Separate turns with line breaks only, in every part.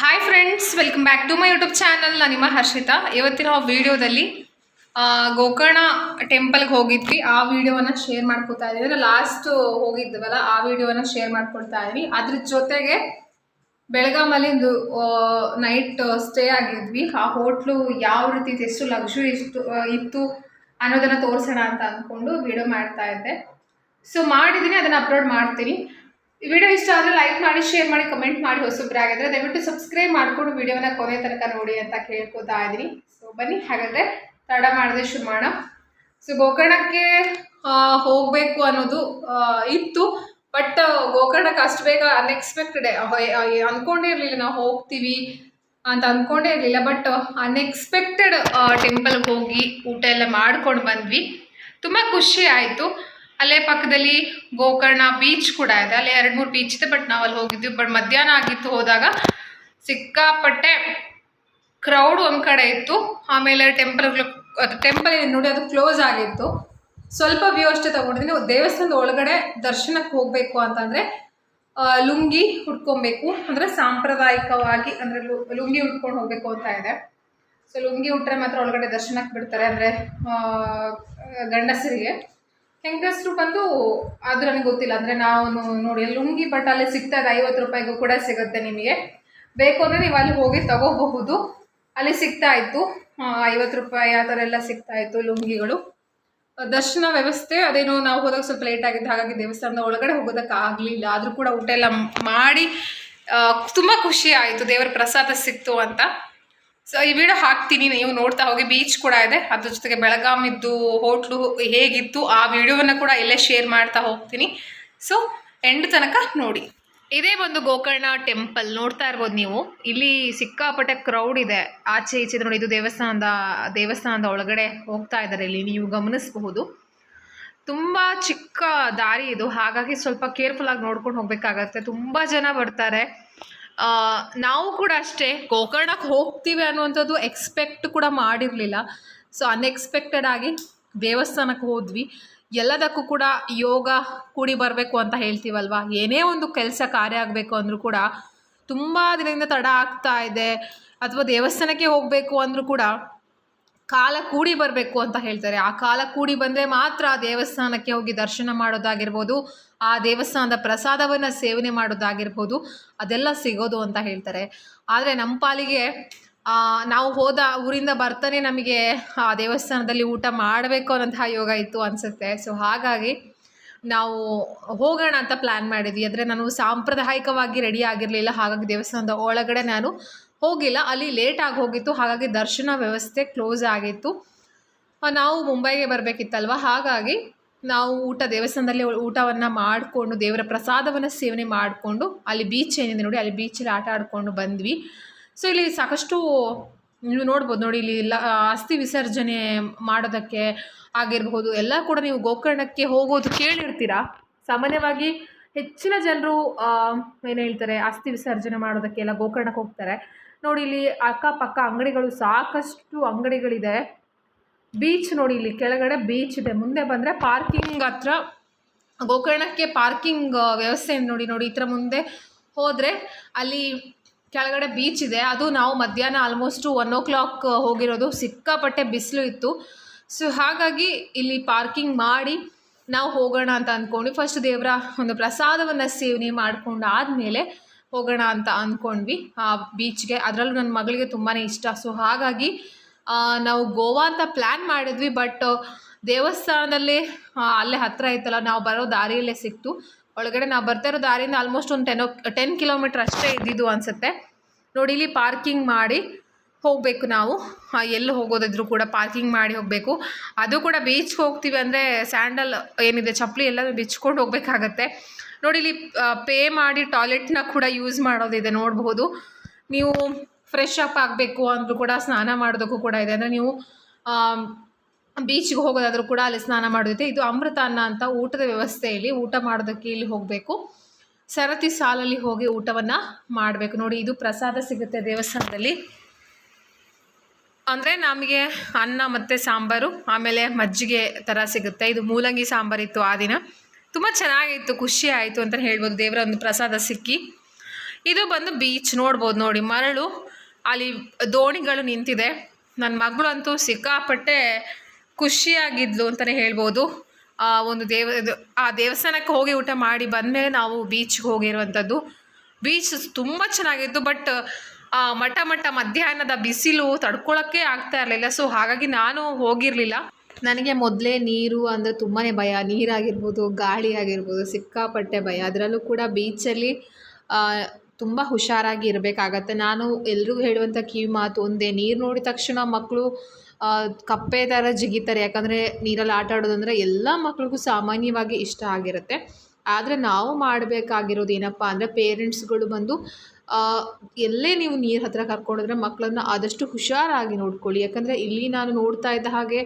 Hi friends welcome back to my YouTube channel ನಾನು ನಿಮ್ಮ ಹರ್ಷಿತಾ. ಇವತ್ತಿನ ವಿಡಿಯೋದಲ್ಲಿ ಗೋಕರ್ಣ ಟೆಂಪಲ್ಗೆ ಹೋಗಿದ್ವಿ. ಆ ವಿಡಿಯೋನ ಶೇರ್ ಮಾಡ್ಕೊತಾ ಇದ್ದೀವಿ ಅಂದರೆ ಲಾಸ್ಟ್ ಹೋಗಿದ್ವಲ್ಲ, ಆ ವಿಡಿಯೋನ ಶೇರ್ ಮಾಡ್ಕೊಳ್ತಾ ಇದ್ವಿ. ಅದ್ರ ಜೊತೆಗೆ ಬೆಳಗಾಮಲ್ಲಿ ಒಂದು ನೈಟ್ ಸ್ಟೇ ಆಗಿದ್ವಿ. ಆ ಹೋಟ್ಲು ಯಾವ ರೀತಿ ಎಷ್ಟು ಲಕ್ಸುರಿ ಇಷ್ಟು ಇತ್ತು ಅನ್ನೋದನ್ನು ತೋರಿಸೋಣ ಅಂತ ಅಂದ್ಕೊಂಡು ವಿಡಿಯೋ ಮಾಡ್ತಾ ಇದ್ದೆ. ಸೊ ಮಾಡಿದ್ದೀನಿ ಅದನ್ನು ಅಪ್ಲೋಡ್ ಮಾಡ್ತೀನಿ. ಈ ವಿಡಿಯೋ ಇಷ್ಟ ಆದರೆ ಲೈಕ್ ಮಾಡಿ ಶೇರ್ ಮಾಡಿ ಕಮೆಂಟ್ ಮಾಡಿ ಹೊಸಬ್ರಾಗಿದ್ರೆ ದಯವಿಟ್ಟು ಸಬ್ಸ್ಕ್ರೈಬ್ ಮಾಡಿಕೊಂಡು ವಿಡಿಯೋನ ಕೊನೆ ತನಕ ನೋಡಿ ಅಂತ ಕೇಳ್ಕೊತಾ ಇದ್ದೀನಿ. ಸೊ ಬನ್ನಿ, ಹಾಗಾದರೆ ತಡ ಮಾಡದೆ ಶುರು ಮಾಡೋಣ. ಸೊ ಗೋಕರ್ಣಕ್ಕೆ ಹೋಗಬೇಕು ಅನ್ನೋದು ಇತ್ತು. ಬಟ್ ಗೋಕರ್ಣಕ್ಕೆ ಅಷ್ಟು ಬೇಗ ಅನ್ಎಕ್ಸ್ಪೆಕ್ಟೆಡ್ ಅಂದ್ಕೊಂಡೇ ಇರಲಿಲ್ಲ. ನಾವು ಹೋಗ್ತೀವಿ ಅಂತ ಅಂದ್ಕೊಂಡೇ ಇರಲಿಲ್ಲ. ಬಟ್ ಅನ್ಎಕ್ಸ್ಪೆಕ್ಟೆಡ್ ಟೆಂಪಲ್ಗೆ ಹೋಗಿ ಊಟ ಎಲ್ಲ ಮಾಡ್ಕೊಂಡು ಬಂದ್ವಿ. ತುಂಬ ಖುಷಿ ಆಯಿತು. ಅಲ್ಲೇ ಪಕ್ಕದಲ್ಲಿ ಗೋಕರ್ಣ ಬೀಚ್ ಕೂಡ ಇದೆ. ಅಲ್ಲಿ ಎರಡು ಮೂರು ಬೀಚ್ ಇದೆ ಬಟ್ ನಾವು ಅಲ್ಲಿ ಹೋಗಿದ್ವಿ. ಬಟ್ ಮಧ್ಯಾಹ್ನ ಆಗಿತ್ತು ಹೋದಾಗ ಸಿಕ್ಕಾಪಟ್ಟೆ ಕ್ರೌಡ್ ಒಂದು ಕಡೆ ಇತ್ತು. ಆಮೇಲೆ ಟೆಂಪಲ್ ಅದು ಟೆಂಪಲ್ ನೋಡಿ, ಅದು ಕ್ಲೋಸ್ ಆಗಿತ್ತು. ಸ್ವಲ್ಪ ವ್ಯೂ ಅಷ್ಟೇ ತೊಗೊಂಡಿದ್ದೀನಿ. ದೇವಸ್ಥಾನದ ಒಳಗಡೆ ದರ್ಶನಕ್ಕೆ ಹೋಗಬೇಕು ಅಂತಂದರೆ ಲುಂಗಿ ಉಟ್ಕೊಬೇಕು. ಅಂದರೆ ಸಾಂಪ್ರದಾಯಿಕವಾಗಿ, ಅಂದರೆ ಲುಂಗಿ ಉಟ್ಕೊಂಡು ಹೋಗಬೇಕು ಅಂತ ಇದೆ. ಸೊ ಲುಂಗಿ ಉಟ್ರೆ ಮಾತ್ರ ಒಳಗಡೆ ದರ್ಶನಕ್ಕೆ ಬಿಡ್ತಾರೆ. ಅಂದರೆ ಗಂಡಸರಿಗೆ. ಹೆಂಗಸರು ಬಂದು ಅದು ನನಗೆ ಗೊತ್ತಿಲ್ಲ. ಅಂದರೆ ನಾವು ನೋಡಿ ಲುಂಗಿ ಬಟ್ ಅಲ್ಲಿ ಸಿಗ್ತಾ ಇದೆ ಐವತ್ತು ರೂಪಾಯಿಗೂ ಕೂಡ ಸಿಗುತ್ತೆ ನಿಮಗೆ. ಬೇಕು ಅಂದರೆ ನೀವು ಅಲ್ಲಿ ಹೋಗಿ ತಗೋಬಹುದು. ಅಲ್ಲಿ ಸಿಗ್ತಾ ಇತ್ತು. ಐವತ್ತು ರೂಪಾಯಿ ಆ ಥರ ಎಲ್ಲ ಸಿಗ್ತಾ ಇತ್ತು ಲುಂಗಿಗಳು. ದರ್ಶನ ವ್ಯವಸ್ಥೆ, ಅದೇನೋ ನಾವು ಹೋದಾಗ ಸ್ವಲ್ಪ ಲೇಟ್ ಆಗಿದ್ದು ಹಾಗಾಗಿ ದೇವಸ್ಥಾನದ ಒಳಗಡೆ ಹೋಗೋದಕ್ಕೆ ಆಗಲಿಲ್ಲ. ಆದರೂ ಕೂಡ ಊಟ ಎಲ್ಲ ಮಾಡಿ ತುಂಬ ಖುಷಿ ಆಯಿತು. ದೇವರ ಪ್ರಸಾದ ಸಿಕ್ತು ಅಂತ. ಸೊ ಈ ವಿಡಿಯೋ ಹಾಕ್ತೀನಿ, ನೀವು ನೋಡ್ತಾ ಹೋಗಿ ಬೀಚ್ ಕೂಡ ಇದೆ. ಅದ್ರ ಜೊತೆಗೆ ಬೆಳಗಾಮಿದ್ದು ಹೋಟ್ಲು ಹೇಗಿತ್ತು, ಆ ವಿಡಿಯೋವನ್ನು ಕೂಡ ಇಲ್ಲೇ ಶೇರ್ ಮಾಡ್ತಾ ಹೋಗ್ತೀನಿ. ಸೊ ಎಂಡ್ ತನಕ ನೋಡಿ. ಇದೇ ಒಂದು ಗೋಕರ್ಣ ಟೆಂಪಲ್ ನೋಡ್ತಾ ಇರ್ಬೋದು ನೀವು. ಇಲ್ಲಿ ಸಿಕ್ಕಾಪಟ್ಟೆ ಕ್ರೌಡ್ ಇದೆ. ಆಚೆ ಈಚೆ ನೋಡಿ, ಇದು ದೇವಸ್ಥಾನದ ದೇವಸ್ಥಾನದ ಒಳಗಡೆ ಹೋಗ್ತಾ ಇದ್ದಾರೆ ಇಲ್ಲಿ. ನೀವು ಗಮನಿಸಬಹುದು. ತುಂಬ ಚಿಕ್ಕ ದಾರಿ ಇದು. ಹಾಗಾಗಿ ಸ್ವಲ್ಪ ಕೇರ್ಫುಲ್ ಆಗಿ ನೋಡ್ಕೊಂಡು ಹೋಗ್ಬೇಕಾಗತ್ತೆ. ತುಂಬ ಜನ ಬರ್ತಾರೆ. ನಾವು ಕೂಡ ಅಷ್ಟೇ ಗೋಕರ್ಣಕ್ಕೆ ಹೋಗ್ತೀವಿ ಅನ್ನುವಂಥದ್ದು ಎಕ್ಸ್ಪೆಕ್ಟ್ ಕೂಡ ಮಾಡಿರಲಿಲ್ಲ. ಸೊ ಅನ್ಎಕ್ಸ್ಪೆಕ್ಟೆಡ್ ಆಗಿ ದೇವಸ್ಥಾನಕ್ಕೆ ಹೋದ್ವಿ. ಎಲ್ಲದಕ್ಕೂ ಕೂಡ ಯೋಗ ಕೂಡಿ ಬರಬೇಕು ಅಂತ ಹೇಳ್ತೀವಲ್ವ? ಏನೇ ಒಂದು ಕೆಲಸ ಕಾರ್ಯ ಆಗಬೇಕು ಅಂದರೂ ಕೂಡ ತುಂಬ ದಿನದಿಂದ ತಡ ಆಗ್ತಾ ಇದೆ. ಅಥವಾ ದೇವಸ್ಥಾನಕ್ಕೆ ಹೋಗಬೇಕು ಅಂದರೂ ಕೂಡ ಕಾಲ ಕೂಡಿ ಬರಬೇಕು ಅಂತ ಹೇಳ್ತಾರೆ. ಆ ಕಾಲ ಕೂಡಿ ಬಂದರೆ ಮಾತ್ರ ಆ ದೇವಸ್ಥಾನಕ್ಕೆ ಹೋಗಿ ದರ್ಶನ ಮಾಡೋದಾಗಿರ್ಬೋದು, ಆ ದೇವಸ್ಥಾನದ ಪ್ರಸಾದವನ್ನು ಸೇವನೆ ಮಾಡೋದಾಗಿರ್ಬೋದು, ಅದೆಲ್ಲ ಸಿಗೋದು ಅಂತ ಹೇಳ್ತಾರೆ. ಆದರೆ ನಮ್ಮ ಪಾಲಿಗೆ ನಾವು ಹೋದ ಊರಿಂದ ಬರ್ತಾನೆ ನಮಗೆ ಆ ದೇವಸ್ಥಾನದಲ್ಲಿ ಊಟ ಮಾಡಬೇಕು ಅನ್ನೋಂತಹ ಯೋಗ ಇತ್ತು ಅನಿಸುತ್ತೆ. ಸೊ ಹಾಗಾಗಿ ನಾವು ಹೋಗೋಣ ಅಂತ ಪ್ಲ್ಯಾನ್ ಮಾಡಿದ್ವಿ. ಅಂದರೆ ನಾನು ಸಾಂಪ್ರದಾಯಿಕವಾಗಿ ರೆಡಿ ಆಗಿರಲಿಲ್ಲ. ಹಾಗಾಗಿ ದೇವಸ್ಥಾನದ ಒಳಗಡೆ ನಾನು ಹೋಗಿಲ್ಲ. ಅಲ್ಲಿ ಲೇಟ್ ಆಗಿ ಹೋಗಿತ್ತು. ಹಾಗಾಗಿ ದರ್ಶನ ವ್ಯವಸ್ಥೆ ಕ್ಲೋಸ್ ಆಗಿತ್ತು. ನಾವು ಮುಂಬೈಗೆ ಬರಬೇಕಿತ್ತಲ್ವ? ಹಾಗಾಗಿ ನಾವು ಊಟ ದೇವಸ್ಥಾನದಲ್ಲಿ ಊಟವನ್ನು ಮಾಡಿಕೊಂಡು, ದೇವರ ಪ್ರಸಾದವನ್ನು ಸೇವನೆ ಮಾಡಿಕೊಂಡು, ಅಲ್ಲಿ ಬೀಚ್ ಏನಿದೆ ನೋಡಿ, ಅಲ್ಲಿ ಬೀಚಲ್ಲಿ ಆಟ ಆಡಿಕೊಂಡು ಬಂದ್ವಿ. ಸೊ ಇಲ್ಲಿ ಸಾಕಷ್ಟು ನೀವು ನೋಡ್ಬೋದು ನೋಡಿ, ಇಲ್ಲಿ ಎಲ್ಲ ಅಸ್ಥಿ ವಿಸರ್ಜನೆ ಮಾಡೋದಕ್ಕೆ ಆಗಿರಬಹುದು. ಎಲ್ಲ ಕೂಡ ನೀವು ಗೋಕರ್ಣಕ್ಕೆ ಹೋಗೋದು ಕೇಳಿರ್ತೀರಾ? ಸಾಮಾನ್ಯವಾಗಿ ಹೆಚ್ಚಿನ ಜನರು ಏನು ಹೇಳ್ತಾರೆ, ಅಸ್ಥಿ ವಿಸರ್ಜನೆ ಮಾಡೋದಕ್ಕೆ ಎಲ್ಲ ಗೋಕರ್ಣಕ್ಕೆ ಹೋಗ್ತಾರೆ. ನೋಡಿ ಇಲ್ಲಿ ಅಕ್ಕಪಕ್ಕ ಅಂಗಡಿಗಳು ಸಾಕಷ್ಟು ಅಂಗಡಿಗಳಿದೆ. ಬೀಚ್ ನೋಡಿ ಇಲ್ಲಿ ಕೆಳಗಡೆ ಬೀಚ್ ಇದೆ. ಮುಂದೆ ಬಂದರೆ ಪಾರ್ಕಿಂಗ್ ಹತ್ರ, ಗೋಕರ್ಣಕ್ಕೆ ಪಾರ್ಕಿಂಗ್ ವ್ಯವಸ್ಥೆ ನೋಡಿ ನೋಡಿ, ಈ ಮುಂದೆ ಹೋದರೆ ಅಲ್ಲಿ ಕೆಳಗಡೆ ಬೀಚ್ ಇದೆ. ಅದು ನಾವು ಮಧ್ಯಾಹ್ನ ಆಲ್ಮೋಸ್ಟು ಒನ್ ಓ ಕ್ಲಾಕ್ ಹೋಗಿರೋದು. ಸಿಕ್ಕಾಪಟ್ಟೆ ಬಿಸಿಲು ಇತ್ತು. ಸೊ ಹಾಗಾಗಿ ಇಲ್ಲಿ ಪಾರ್ಕಿಂಗ್ ಮಾಡಿ ನಾವು ಹೋಗೋಣ ಅಂತ ಅಂದ್ಕೊಂಡು ಫಸ್ಟ್ ದೇವರ ಒಂದು ಪ್ರಸಾದವನ್ನು ಸೇವನೆ ಮಾಡಿಕೊಂಡು ಆದಮೇಲೆ ಹೋಗೋಣ ಅಂತ ಅಂದ್ಕೊಂಡ್ವಿ. ಆ ಬೀಚ್ಗೆ ಅದರಲ್ಲೂ ನನ್ನ ಮಗಳಿಗೆ ತುಂಬಾ ಇಷ್ಟ. ಸೊ ಹಾಗಾಗಿ ನಾವು ಗೋವಾ ಅಂತ ಪ್ಲ್ಯಾನ್ ಮಾಡಿದ್ವಿ ಬಟ್ ದೇವಸ್ಥಾನದಲ್ಲಿ ಅಲ್ಲೇ ಹತ್ತಿರ ಇತ್ತಲ್ಲ, ನಾವು ಬರೋ ದಾರಿಯಲ್ಲೇ ಸಿಕ್ತು. ಒಳಗಡೆ ನಾವು ಬರ್ತಾ ಇರೋ ದಾರಿಯಿಂದ ಆಲ್ಮೋಸ್ಟ್ ಒಂದು ಟೆನ್ ಟೆನ್ ಕಿಲೋಮೀಟ್ರ್ ಅಷ್ಟೇ ಇದ್ದಿದ್ದು ಅನಿಸುತ್ತೆ. ನೋಡಿ, ಇಲ್ಲಿ ಪಾರ್ಕಿಂಗ್ ಮಾಡಿ ಹೋಗಬೇಕು ನಾವು. ಎಲ್ಲಿ ಹೋಗೋದಿದ್ರು ಕೂಡ ಪಾರ್ಕಿಂಗ್ ಮಾಡಿ ಹೋಗಬೇಕು. ಅದು ಕೂಡ ಬೀಚ್ಗೆ ಹೋಗ್ತೀವಿ ಅಂದರೆ ಸ್ಯಾಂಡಲ್ ಏನಿದೆ, ಚಪ್ಪಲಿ ಎಲ್ಲ ಬಿಚ್ಕೊಂಡು ಹೋಗಬೇಕಾಗತ್ತೆ. ನೋಡಿ ಇಲ್ಲಿ ಪೇ ಮಾಡಿ ಟಾಯ್ಲೆಟ್ನ ಕೂಡ ಯೂಸ್ ಮಾಡೋದಿದೆ ನೋಡಬಹುದು ನೀವು ಫ್ರೆಶ್ ಅಪ್ ಆಗಬೇಕು ಅಂದರೂ ಕೂಡ ಸ್ನಾನ ಮಾಡೋದಕ್ಕೂ ಕೂಡ ಇದೆ. ಅಂದರೆ ನೀವು ಬೀಚ್ಗೆ ಹೋಗೋದಾದರೂ ಕೂಡ ಅಲ್ಲಿ ಸ್ನಾನ ಮಾಡೋದಿದೆ. ಇದು ಅಮೃತ ಅನ್ನ ಅಂತ ಊಟದ ವ್ಯವಸ್ಥೆಯಲ್ಲಿ ಊಟ ಮಾಡೋದಕ್ಕೆ ಇಲ್ಲಿ ಹೋಗಬೇಕು. ಸರತಿ ಸಾಲಲ್ಲಿ ಹೋಗಿ ಊಟವನ್ನು ಮಾಡಬೇಕು. ನೋಡಿ, ಇದು ಪ್ರಸಾದ ಸಿಗುತ್ತೆ ದೇವಸ್ಥಾನದಲ್ಲಿ. ಅಂದರೆ ನಮಗೆ ಅನ್ನ ಮತ್ತು ಸಾಂಬಾರು, ಆಮೇಲೆ ಮಜ್ಜಿಗೆ ಥರ ಸಿಗುತ್ತೆ. ಇದು ಮೂಲಂಗಿ ಸಾಂಬಾರಿತ್ತು ಆ ದಿನ. ತುಂಬ ಚೆನ್ನಾಗಿತ್ತು ಖುಷಿ ಆಯಿತು ಅಂತ ಹೇಳ್ಬೋದು. ದೇವರ ಒಂದು ಪ್ರಸಾದ ಸಿಕ್ಕಿ. ಇದು ಬಂದು ಬೀಚ್ ನೋಡ್ಬೋದು ನೋಡಿ. ಮರಳು, ಅಲ್ಲಿ ದೋಣಿಗಳು ನಿಂತಿದೆ. ನನ್ನ ಮಗಳು ಅಂತೂ ಸಿಕ್ಕಾಪಟ್ಟೆ ಖುಷಿಯಾಗಿದ್ಲು ಅಂತಲೇ ಹೇಳ್ಬೋದು. ಆ ಒಂದು ದೇವ, ಆ ದೇವಸ್ಥಾನಕ್ಕೆ ಹೋಗಿ ಊಟ ಮಾಡಿ ಬಂದಮೇಲೆ ನಾವು ಬೀಚ್ಗೆ ಹೋಗಿರುವಂಥದ್ದು. ಬೀಚ್ ತುಂಬ ಚೆನ್ನಾಗಿತ್ತು ಬಟ್ ಮಠ ಮಠ ಮಧ್ಯಾಹ್ನದ ಬಿಸಿಲು ತಡ್ಕೊಳ್ಳೋಕ್ಕೆ ಆಗ್ತಾ ಇರಲಿಲ್ಲ. ಸೊ ಹಾಗಾಗಿ ನಾನು ಹೋಗಿರಲಿಲ್ಲ. ನನಗೆ ಮೊದಲೇ ನೀರು ಅಂದರೆ ತುಂಬಾ ಭಯ. ನೀರಾಗಿರ್ಬೋದು ಗಾಳಿ ಆಗಿರ್ಬೋದು ಸಿಕ್ಕಾಪಟ್ಟೆ ಭಯ. ಅದರಲ್ಲೂ ಕೂಡ ಬೀಚಲ್ಲಿ ತುಂಬ ಹುಷಾರಾಗಿ ಇರಬೇಕಾಗತ್ತೆ. ನಾನು ಎಲ್ರಿಗೂ ಹೇಳುವಂಥ ಕಿವಿ ಮಾತು ಒಂದೇ. ನೀರು ನೋಡಿದ ತಕ್ಷಣ ಮಕ್ಕಳು ಕಪ್ಪೆ ಥರ ಜಿಗಿತಾರೆ. ಯಾಕಂದರೆ ನೀರಲ್ಲಿ ಆಟ ಆಡೋದಂದರೆ ಎಲ್ಲ ಮಕ್ಳಿಗೂ ಸಾಮಾನ್ಯವಾಗಿ ಇಷ್ಟ ಆಗಿರುತ್ತೆ. ಆದರೆ ನಾವು ಮಾಡಬೇಕಾಗಿರೋದು ಏನಪ್ಪ ಅಂದರೆ ಪೇರೆಂಟ್ಸ್ಗಳು ಬಂದು ಎಲ್ಲೇ ನೀವು ನೀರು ಹತ್ತಿರ ಕರ್ಕೊಂಡೋದ್ರೆ ಮಕ್ಕಳನ್ನ ಆದಷ್ಟು ಹುಷಾರಾಗಿ ನೋಡ್ಕೊಳ್ಳಿ. ಯಾಕಂದರೆ ಇಲ್ಲಿ ನಾನು ನೋಡ್ತಾ ಇದ್ದ ಹಾಗೆ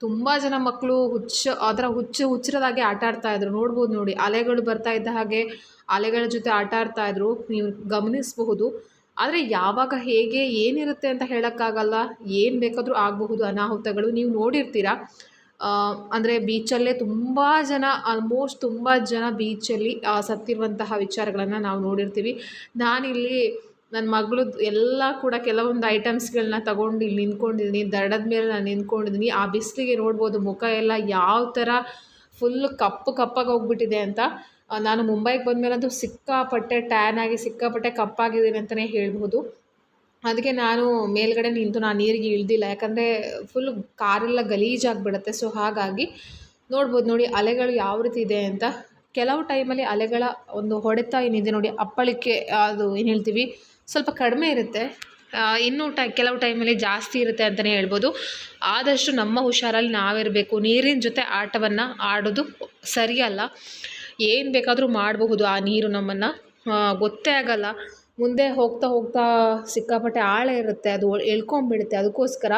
ತುಂಬ ಜನ ಮಕ್ಕಳು ಹುಚ್ಚ ಅದರ ಹುಚ್ಚು ಹುಚ್ಚರದಾಗೆ ಆಟ ಆಡ್ತಾಯಿದ್ರು ನೋಡ್ಬೋದು ನೋಡಿ, ಅಲೆಗಳು ಬರ್ತಾ ಇದ್ದ ಹಾಗೆ ಅಲೆಗಳ ಜೊತೆ ಆಟ ಆಡ್ತಾಯಿದ್ರು ನೀವು ಗಮನಿಸಬಹುದು. ಆದರೆ ಯಾವಾಗ ಹೇಗೆ, ಏನಿರುತ್ತೆ ಅಂತ ಹೇಳೋಕ್ಕಾಗಲ್ಲ. ಏನು ಬೇಕಾದರೂ ಆಗಬಹುದು ಅನಾಹುತಗಳು. ನೀವು ನೋಡಿರ್ತೀರ? ಅಂದರೆ ಬೀಚಲ್ಲೇ ತುಂಬ ಜನ ಆಲ್ಮೋಸ್ಟ್ ತುಂಬ ಜನ ಬೀಚಲ್ಲಿ ಸತ್ತಿರುವಂತಹ ವಿಚಾರಗಳನ್ನು ನಾವು ನೋಡಿರ್ತೀವಿ. ನಾನಿಲ್ಲಿ ನನ್ನ ಮಗಳದ್ದು ಎಲ್ಲ ಕೂಡ ಕೆಲವೊಂದು ಐಟಮ್ಸ್ಗಳನ್ನ ತಗೊಂಡು ಇಲ್ಲಿ ನಿಂತ್ಕೊಂಡಿದ್ದೀನಿ ದಡದ ಮೇಲೆ ನಾನು ನಿಂತ್ಕೊಂಡಿದ್ದೀನಿ ಆ ಬಿಸಿಲಿಗೆ ನೋಡ್ಬೋದು ಮುಖ ಎಲ್ಲ ಯಾವ ಥರ ಫುಲ್ ಕಪ್ಪು ಕಪ್ಪಾಗಿ ಹೋಗ್ಬಿಟ್ಟಿದೆ ಅಂತ. ನಾನು ಮುಂಬೈಗೆ ಬಂದಮೇಲಂತೂ ಸಿಕ್ಕಾಪಟ್ಟೆ ಟ್ಯಾನ್ ಆಗಿ, ಸಿಕ್ಕಾಪಟ್ಟೆ ಕಪ್ಪಾಗಿದ್ದೀನಿ ಅಂತಲೇ ಹೇಳ್ಬೋದು. ಅದಕ್ಕೆ ನಾನು ಮೇಲ್ಗಡೆ ನಿಂತು ನಾನು ನೀರಿಗೆ ಇಳ್ದಿಲ್ಲ. ಯಾಕಂದರೆ ಫುಲ್ ಕಾರೆಲ್ಲ ಗಲೀಜಾಗಿಬಿಡುತ್ತೆ ಸೊ ಹಾಗಾಗಿ ನೋಡ್ಬೋದು ನೋಡಿ ಅಲೆಗಳು ಯಾವ ರೀತಿ ಇದೆ ಅಂತ. ಕೆಲವು ಟೈಮಲ್ಲಿ ಅಲೆಗಳ ಒಂದು ಹೊಡೆತ ಏನಿದೆ ನೋಡಿ, ಅಪ್ಪಳಿಕೆ, ಅದು ಏನು ಹೇಳ್ತೀವಿ? ಸ್ವಲ್ಪ ಕಡಿಮೆ ಇರುತ್ತೆ. ಇನ್ನೂ ಟೈ, ಕೆಲವು ಟೈಮಲ್ಲಿ ಜಾಸ್ತಿ ಇರುತ್ತೆ ಅಂತಲೇ ಹೇಳ್ಬೋದು. ಆದಷ್ಟು ನಮ್ಮ ಹುಷಾರಲ್ಲಿ ನಾವಿರಬೇಕು. ನೀರಿನ ಜೊತೆ ಆಟವನ್ನು ಆಡೋದು ಸರಿಯಲ್ಲ. ಏನು ಬೇಕಾದರೂ ಮಾಡಬಹುದು ಆ ನೀರು ನಮ್ಮನ್ನು. ಗೊತ್ತೇ ಆಗಲ್ಲ. ಮುಂದೆ ಹೋಗ್ತಾ ಹೋಗ್ತಾ ಸಿಕ್ಕಾಪಟ್ಟೆ ಆಳ ಇರುತ್ತೆ. ಅದು ಎಳ್ಕೊಂಬಿಡುತ್ತೆ. ಅದಕ್ಕೋಸ್ಕರ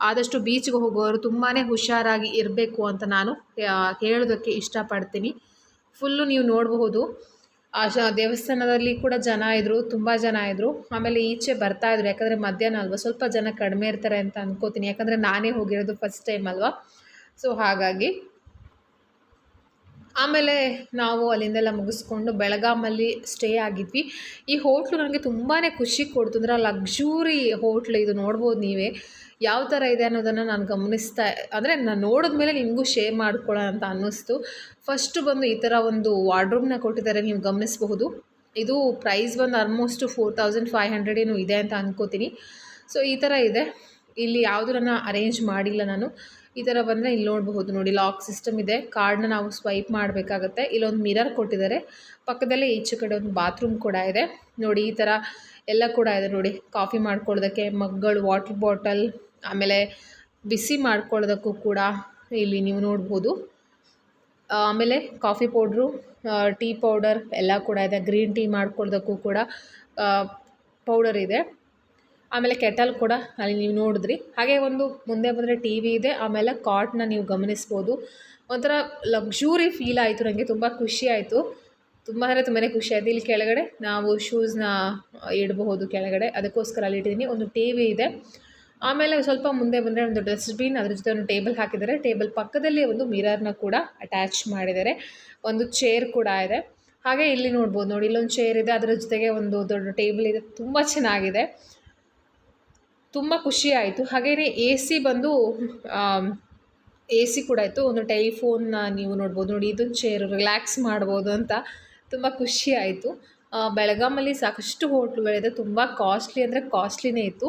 ಆದಷ್ಟು ಬೀಚ್ಗೆ ಹೋಗೋರು ತುಂಬಾ ಹುಷಾರಾಗಿ ಇರಬೇಕು ಅಂತ ನಾನು ಹೇಳೋದಕ್ಕೆ ಇಷ್ಟಪಡ್ತೀನಿ. ಫುಲ್ಲು ನೀವು ನೋಡಬಹುದು. ಆ ದೇವಸ್ಥಾನದಲ್ಲಿ ಕೂಡ ಜನ ಇದ್ದರು ತುಂಬ ಜನ ಇದ್ದರು ಆಮೇಲೆ ಈಚೆ ಬರ್ತಾ ಬರ್ತಾಯಿದ್ರು ಯಾಕಂದರೆ ಮಧ್ಯಾಹ್ನ ಅಲ್ವಾ, ಸ್ವಲ್ಪ ಜನ ಕಡಿಮೆ ಇರ್ತಾರೆ ಅಂತ ಅಂದ್ಕೋತೀನಿ ಯಾಕಂದರೆ ನಾನೇ ಹೋಗಿರೋದು ಫಸ್ಟ್ ಟೈಮ್ ಅಲ್ವಾ. ಸೊ ಹಾಗಾಗಿ ಆಮೇಲೆ ನಾವು ಅಲ್ಲಿಂದೆಲ್ಲ ಮುಗಿಸ್ಕೊಂಡು ಬೆಳಗಾಮಲ್ಲಿ ಸ್ಟೇ ಆಗಿದ್ವಿ. ಈ ಹೋಟ್ಲು ನನಗೆ ತುಂಬಾ ಖುಷಿ ಕೊಡ್ತು. ಅಂದರೆ ಲಕ್ಸುರಿ ಹೋಟ್ಲು ಇದು ನೋಡ್ಬೋದು ನೀವೇ. ಯಾವ ಥರ ಇದೆ ಅನ್ನೋದನ್ನು ನಾನು ಗಮನಿಸ್ತಾ, ಅಂದರೆ ನಾನು ನೋಡಿದ ಮೇಲೆ ನಿಮಗೂ ಶೇರ್ ಮಾಡ್ಕೊಳ್ಳೋಣ ಅಂತ ಅನ್ನಿಸ್ತು. ಫಸ್ಟು ಬಂದು ಈ ಥರ ಒಂದು ವಾರ್ಡ್ರೂಮ್ನ ಕೊಟ್ಟಿದ್ದಾರೆ, ನೀವು ಗಮನಿಸಬಹುದು. ಇದು ಪ್ರೈಸ್ ಬಂದು almost four thousand five hundred ಏನು ಇದೆ ಅಂತ ಅನ್ಕೋತೀನಿ. ಸೊ ಈ ಥರ ಇದೆ. ಇಲ್ಲಿ ಯಾವುದನ್ನು ಅರೇಂಜ್ ಮಾಡಿಲ್ಲ ನಾನು. ಈ ಥರ ಬಂದರೆ ಇಲ್ಲಿ ನೋಡಬಹುದು. ನೋಡಿ ಲಾಕ್ ಸಿಸ್ಟಮ್ ಇದೆ. ಕಾರ್ಡ್ನ ನಾವು ಸ್ವೈಪ್ ಮಾಡಬೇಕಾಗತ್ತೆ. ಇಲ್ಲೊಂದು ಮಿರರ್ ಕೊಟ್ಟಿದ್ದಾರೆ. ಪಕ್ಕದಲ್ಲೇ ಈಚೆ ಕಡೆ ಒಂದು ಬಾತ್ರೂಮ್ ಕೂಡ ಇದೆ. ನೋಡಿ, ಈ ಥರ ಎಲ್ಲ ಕೂಡ ಇದೆ. ನೋಡಿ ಕಾಫಿ ಮಾಡ್ಕೊಳ್ಳೋದಕ್ಕೆ ಮಗ್ಗಳು ವಾಟರ್ ಬಾಟಲ್ ಆಮೇಲೆ ಬಿಸಿ ಮಾಡ್ಕೊಳ್ಳೋದಕ್ಕೂ ಕೂಡ ಇಲ್ಲಿ ನೀವು ನೋಡ್ಬೋದು. ಆಮೇಲೆ ಕಾಫಿ ಪೌಡ್ರು ಟೀ ಪೌಡರ್ ಎಲ್ಲ ಕೂಡ ಇದೆ. ಗ್ರೀನ್ ಟೀ ಮಾಡ್ಕೊಳ್ಳೋದಕ್ಕೂ ಕೂಡ ಪೌಡರ್ ಇದೆ. ಆಮೇಲೆ ಕೆಟಲ್ ಕೂಡ ಅಲ್ಲಿ ನೀವು ನೋಡಿದ್ರಿ. ಹಾಗೆ ಒಂದು ಮುಂದೆ ಬಂದರೆ ಟಿ ವಿ ಇದೆ, ಆಮೇಲೆ ಕಾಟ್ನ ನೀವು ಗಮನಿಸ್ಬೋದು. ಒಂಥರ ಲಕ್ಸುರಿ ಫೀಲ್ ಆಯಿತು ನನಗೆ ತುಂಬ ಖುಷಿ ಆಯಿತು. ತುಂಬ ಅಂದರೆ ತುಂಬಾ ಖುಷಿ ಆಯಿತು. ಇಲ್ಲಿ ಕೆಳಗಡೆ ನಾವು ಶೂಸ್ನ ಇಡಬಹುದು ಕೆಳಗಡೆ, ಅದಕ್ಕೋಸ್ಕರ ಅಲ್ಲಿ ಇಟ್ಟಿದ್ದೀನಿ. ಒಂದು ಟಿ ವಿ ಇದೆ. ಆಮೇಲೆ ಸ್ವಲ್ಪ ಮುಂದೆ ಬಂದರೆ ಒಂದು ಡಸ್ಟ್ಬಿನ್ ಅದ್ರ ಜೊತೆ ಒಂದು ಟೇಬಲ್ ಹಾಕಿದ್ದಾರೆ. ಟೇಬಲ್ ಪಕ್ಕದಲ್ಲಿ ಒಂದು ಮಿರರ್ನ ಕೂಡ ಅಟ್ಯಾಚ್ ಮಾಡಿದ್ದಾರೆ. ಒಂದು ಚೇರ್ ಕೂಡ ಇದೆ. ಹಾಗೆ ಇಲ್ಲಿ ನೋಡ್ಬೋದು ನೋಡಿ, ಇಲ್ಲೊಂದು ಚೇರ್ ಇದೆ. ಅದರ ಜೊತೆಗೆ ಒಂದು ದೊಡ್ಡ ಟೇಬಲ್ ಇದೆ. ತುಂಬ ಚೆನ್ನಾಗಿದೆ. ತುಂಬ ಖುಷಿ ಆಯಿತು. ಹಾಗೆಯೇ ಎ ಸಿ ಬಂದು ಎ ಸಿ ಕೂಡ ಇತ್ತು ಒಂದು ಟೆಲಿಫೋನ್ನ ನೀವು ನೋಡ್ಬೋದು. ನೋಡಿ, ಇದೊಂದು ಚೇರು ರಿಲ್ಯಾಕ್ಸ್ ಮಾಡ್ಬೋದು ಅಂತ ತುಂಬ ಖುಷಿ ಆಯಿತು. ಬೆಳಗಾಮಲ್ಲಿ ಸಾಕಷ್ಟು ಹೋಟ್ಲುಗಳಿದೆ. ತುಂಬ ಕಾಸ್ಟ್ಲಿ ಅಂದರೆ ಕಾಸ್ಟ್ಲಿನೇ ಇತ್ತು.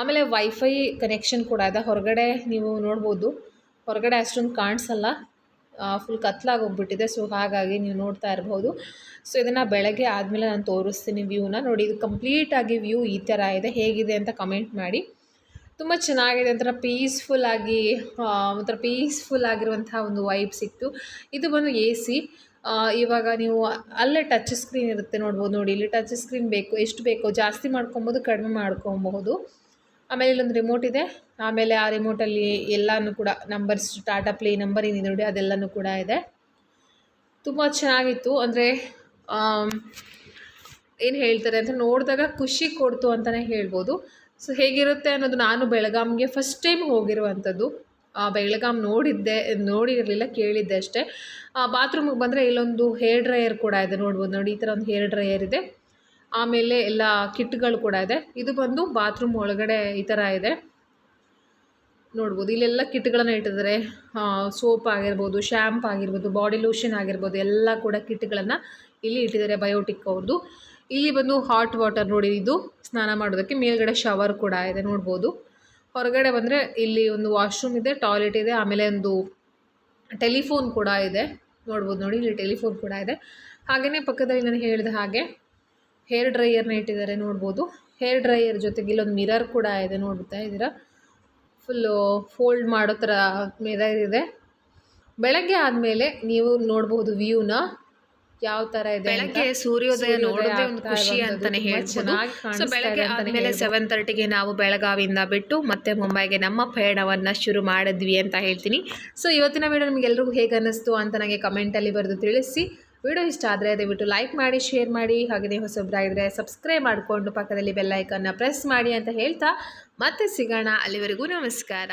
ಆಮೇಲೆ ವೈಫೈ ಕನೆಕ್ಷನ್ ಕೂಡ ಇದೆ. ಹೊರಗಡೆ ನೀವು ನೋಡ್ಬೋದು. ಹೊರಗಡೆ ಅಷ್ಟೊಂದು ಕಾಣಿಸಲ್ಲ. ಫುಲ್ ಕತ್ಲಾಗಿ ಹೋಗ್ಬಿಟ್ಟಿದೆ. ಸೊ ಹಾಗಾಗಿ ನೀವು ನೋಡ್ತಾ ಇರ್ಬೋದು. ಸೊ ಇದನ್ನು ಬೆಳಗ್ಗೆ ಆದಮೇಲೆ ನಾನು ತೋರಿಸ್ತೀನಿ ವ್ಯೂನ ನೋಡಿ, ಇದು ಕಂಪ್ಲೀಟಾಗಿ ವ್ಯೂ ಈ ಥರ ಇದೆ. ಹೇಗಿದೆ ಅಂತ ಕಮೆಂಟ್ ಮಾಡಿ. ತುಂಬ ಚೆನ್ನಾಗಿದೆ. ಒಂಥರ ಪೀಸ್ಫುಲ್ಲಾಗಿ ಒಂಥರ ಪೀಸ್ಫುಲ್ ಆಗಿರುವಂಥ ಒಂದು ವೈಬ್ ಸಿಕ್ತು. ಇದು ಬಂದು ಎ ಸಿ ಇವಾಗ ನೀವು ಅಲ್ಲೇ ಟಚ್ ಸ್ಕ್ರೀನ್ ಇರುತ್ತೆ ನೋಡ್ಬೋದು. ನೋಡಿ, ಇಲ್ಲಿ ಟಚ್ ಸ್ಕ್ರೀನ್ ಬೇಕು, ಎಷ್ಟು ಬೇಕೋ ಜಾಸ್ತಿ ಮಾಡ್ಕೊಬೋದು, ಕಡಿಮೆ ಮಾಡ್ಕೊಬಹುದು ಆಮೇಲೆ ಇಲ್ಲೊಂದು ರಿಮೋಟ್ ಇದೆ. ಆಮೇಲೆ ಆ ರಿಮೋಟಲ್ಲಿ ಎಲ್ಲನೂ ಕೂಡ ನಂಬರ್ಸ್ ಟಾಟಾ ಪ್ಲೇ ನಂಬರ್ ಏನಿದೆ ನೋಡಿ ಅದೆಲ್ಲನೂ ಕೂಡ ಇದೆ. ತುಂಬ ಚೆನ್ನಾಗಿತ್ತು. ಅಂದರೆ ಏನು ಹೇಳ್ತಾರೆ ಅಂತ ನೋಡಿದಾಗ ಖುಷಿ ಕೊಡ್ತು ಅಂತಲೇ ಹೇಳ್ಬೋದು. ಸೊ ಹೇಗಿರುತ್ತೆ ಅನ್ನೋದು ನಾನು ಬೆಳಗಾಂಗೆ ಫಸ್ಟ್ ಟೈಮ್ ಹೋಗಿರುವಂಥದ್ದು. ಬೆಳಗಾಂ ನೋಡಿದ್ದೆ, ನೋಡಿರಲಿಲ್ಲ, ಕೇಳಿದ್ದೆ ಅಷ್ಟೇ. ಬಾತ್ರೂಮಿಗೆ ಬಂದರೆ ಇಲ್ಲೊಂದು ಹೇರ್ ಡ್ರೈಯರ್ ಕೂಡ ಇದೆ ನೋಡ್ಬೋದು. ನೋಡಿ, ಈ ಥರ ಒಂದು ಹೇರ್ ಡ್ರೈಯರ್ ಇದೆ. ಆಮೇಲೆ ಎಲ್ಲ ಕಿಟ್ಗಳು ಕೂಡ ಇದೆ. ಇದು ಬಂದು ಬಾತ್ರೂಮ್ ಒಳಗಡೆ ಈ ಥರ ಇದೆ. ನೋಡ್ಬೋದು, ಇಲ್ಲೆಲ್ಲ ಕಿಟ್ಗಳನ್ನು ಇಟ್ಟಿದ್ದಾರೆ. ಸೋಪ್ ಆಗಿರ್ಬೋದು ಶ್ಯಾಂಪ್ ಆಗಿರ್ಬೋದು ಬಾಡಿ ಲೋಷನ್ ಆಗಿರ್ಬೋದು, ಎಲ್ಲ ಕೂಡ ಕಿಟ್ಗಳನ್ನು ಇಲ್ಲಿ ಇಟ್ಟಿದ್ದಾರೆ ಬಯೋಟಿಕ್ ಅವ್ರದ್ದು ಇಲ್ಲಿ ಬಂದು ಹಾಟ್ ವಾಟರ್ ನೋಡಿ, ಇದು ಸ್ನಾನ ಮಾಡೋದಕ್ಕೆ ಮೇಲ್ಗಡೆ ಶವರ್ ಕೂಡ ಇದೆ, ನೋಡ್ಬೋದು. ಹೊರಗಡೆ ಬಂದರೆ ಇಲ್ಲಿ ಒಂದು ವಾಶ್ರೂಮ್ ಇದೆ ಟಾಯ್ಲೆಟ್ ಇದೆ, ಆಮೇಲೆ ಒಂದು ಟೆಲಿಫೋನ್ ಕೂಡ ಇದೆ. ನೋಡ್ಬೋದು ನೋಡಿ, ಇಲ್ಲಿ ಟೆಲಿಫೋನ್ ಕೂಡ ಇದೆ. ಹಾಗೆಯೇ ಪಕ್ಕದಲ್ಲಿ ನಾನು ಹೇಳಿದ ಹಾಗೆ ಹೇರ್ ಡ್ರೈಯರ್ನ ಇಟ್ಟಿದ್ದಾರೆ ನೋಡ್ಬೋದು. ಹೇರ್ ಡ್ರೈಯರ್ ಜೊತೆಗೆ ಇಲ್ಲೊಂದು ಮಿರರ್ ಕೂಡ ಇದೆ ನೋಡ್ತಾ ಇದ್ದೀರಾ. ಫುಲ್ಲು ಫೋಲ್ಡ್ ಮಾಡೋ ಥರ ಮಿರರ್ ಇದೆ. ಬೆಳಗ್ಗೆ ಆದಮೇಲೆ ನೀವು ನೋಡ್ಬೋದು ವ್ಯೂನ ಯಾವ ತರ ಇದೆ.
ಬೆಳಗ್ಗೆ ಸೂರ್ಯೋದಯ ನೋಡೋದೇ ಒಂದು ಖುಷಿ ಅಂತಾನೆ ಹೇಳ್ಬೋದು. ಸೊ ಬೆಳಗ್ಗೆ ಆದ್ಮೇಲೆ ಸೆವೆನ್ ತರ್ಟಿಗೆ ನಾವು ಬೆಳಗಾವಿಯಿಂದ ಬಿಟ್ಟು ಮತ್ತೆ ಮುಂಬೈಗೆ ನಮ್ಮ ಪಯಣವನ್ನು ಶುರು ಮಾಡಿದ್ವಿ ಅಂತ ಹೇಳ್ತೀನಿ.
ಸೊ ಇವತ್ತಿನ ವಿಡಿಯೋ ನಿಮಗೆಲ್ರಿಗೂ ಹೇಗೆ ಅನ್ನಿಸ್ತು ಅಂತ ನನಗೆ ಕಮೆಂಟಲ್ಲಿ ಬರೆದು ತಿಳಿಸಿ. ವಿಡಿಯೋ ಇಷ್ಟ ಆದರೆ ದಯವಿಟ್ಟು ಲೈಕ್ ಮಾಡಿ ಶೇರ್ ಮಾಡಿ ಹಾಗೆಯೇ ಹೊಸೊಬ್ಬರಾಗಿದ್ದರೆ ಸಬ್ಸ್ಕ್ರೈಬ್ ಮಾಡಿಕೊಂಡು ಪಕ್ಕದಲ್ಲಿ ಬೆಲ್ಲೈಕನ್ನ ಪ್ರೆಸ್ ಮಾಡಿ ಅಂತ ಹೇಳ್ತಾ
ಮತ್ತೆ ಸಿಗೋಣ. ಅಲ್ಲಿವರೆಗೂ ನಮಸ್ಕಾರ.